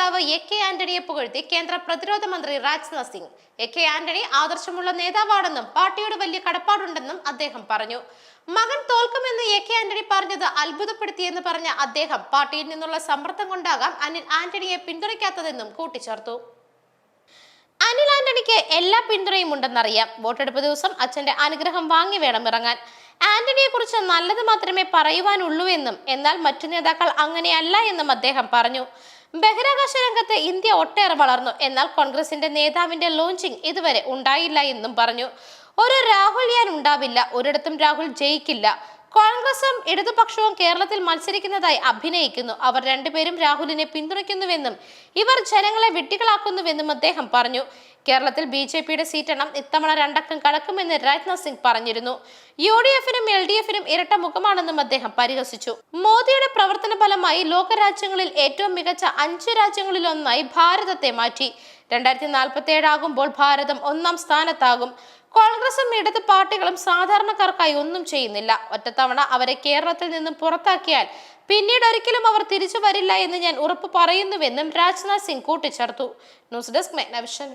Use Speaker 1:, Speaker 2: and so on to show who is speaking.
Speaker 1: നേതാവ് A K ആന്റണിയെ പുകഴ്ത്തി കേന്ദ്ര പ്രതിരോധ മന്ത്രി രാജ്നാഥ് സിംഗ്. എ കെ ആന്റണി ആദർശമുള്ള നേതാവാണെന്നും പാർട്ടിയോട് വലിയ കടപ്പാടുണ്ടെന്നും അദ്ദേഹം പറഞ്ഞു. മകൻ തോൽക്കുമെന്ന് എ കെ ആന്റണി പറഞ്ഞത് അത്ഭുതപ്പെടുത്തിയെന്ന് പറഞ്ഞ അദ്ദേഹം പാർട്ടിയിൽ നിന്നുള്ള സമ്മർദ്ദം കൊണ്ടാകാം അനിൽ ആന്റണിയെ പിന്തുണയ്ക്കാത്തതെന്നും കൂട്ടിച്ചേർത്തു. അനിൽ ആന്റണിക്ക് എല്ലാ പിന്തുണയും ഉണ്ടെന്നറിയാം. വോട്ടെടുപ്പ് ദിവസം അച്ഛന്റെ അനുഗ്രഹം വാങ്ങി വേണം ഇറങ്ങാൻ. ആന്റണിയെ കുറിച്ച് നല്ലത് മാത്രമേ പറയുവാനുള്ളൂ എന്നും എന്നാൽ മറ്റു നേതാക്കൾ അങ്ങനെയല്ല എന്നും അദ്ദേഹം പറഞ്ഞു. ബഹിരാകാശ രംഗത്ത് ഇന്ത്യ ഒട്ടേറെ വളർന്നു. എന്നാൽ കോൺഗ്രസിന്റെ നേതാവിന്റെ ലോഞ്ചിങ് ഇതുവരെ ഉണ്ടായില്ല എന്നും പറഞ്ഞു. ഒരു രാഹുൽ ഞാൻ ഉണ്ടാവില്ല ഒരിടത്തും രാഹുൽ ജയിക്കില്ല. കോൺഗ്രസും ഇടതുപക്ഷവും കേരളത്തിൽ മത്സരിക്കുന്നതായി അഭിനയിക്കുന്നു. അവർ രണ്ടുപേരും രാഹുലിനെ പിന്തുണയ്ക്കുന്നുവെന്നും ഇവർ ജനങ്ങളെ വെട്ടികളാക്കുന്നുവെന്നും അദ്ദേഹം പറഞ്ഞു. കേരളത്തിൽ ബി ജെ പിയുടെ സീറ്റെണ്ണം ഇത്തവണ രണ്ടക്കം കടക്കുമെന്ന് രാജ്നാഥ് സിംഗ് പറഞ്ഞിരുന്നു. യു ഡി എഫിനും എൽ ഡി എഫിനും ഇരട്ട മുഖമാണെന്നും അദ്ദേഹം പരിഹസിച്ചു. മോദിയുടെ പ്രവർത്തന ഫലമായി ലോകരാജ്യങ്ങളിൽ ഏറ്റവും മികച്ച അഞ്ച് രാജ്യങ്ങളിലൊന്നായി ഭാരതത്തെ മാറ്റി. രണ്ടായിരത്തി നാൽപ്പത്തി ഏഴാകുമ്പോൾ ഭാരതം ഒന്നാം സ്ഥാനത്താകും. കോൺഗ്രസും ഇടത് പാർട്ടികളും സാധാരണക്കാർക്കായി ഒന്നും ചെയ്യുന്നില്ല. ഒറ്റത്തവണ അവരെ കേരളത്തിൽ നിന്നും പുറത്താക്കിയാൽ പിന്നീട് ഒരിക്കലും അവർ തിരിച്ചു വരില്ല എന്ന് ഞാൻ ഉറപ്പ് പറയുന്നുവെന്നും രാജ്നാഥ് സിംഗ് കൂട്ടിച്ചേർത്തു. News desk മെഗ്നവിഷൻ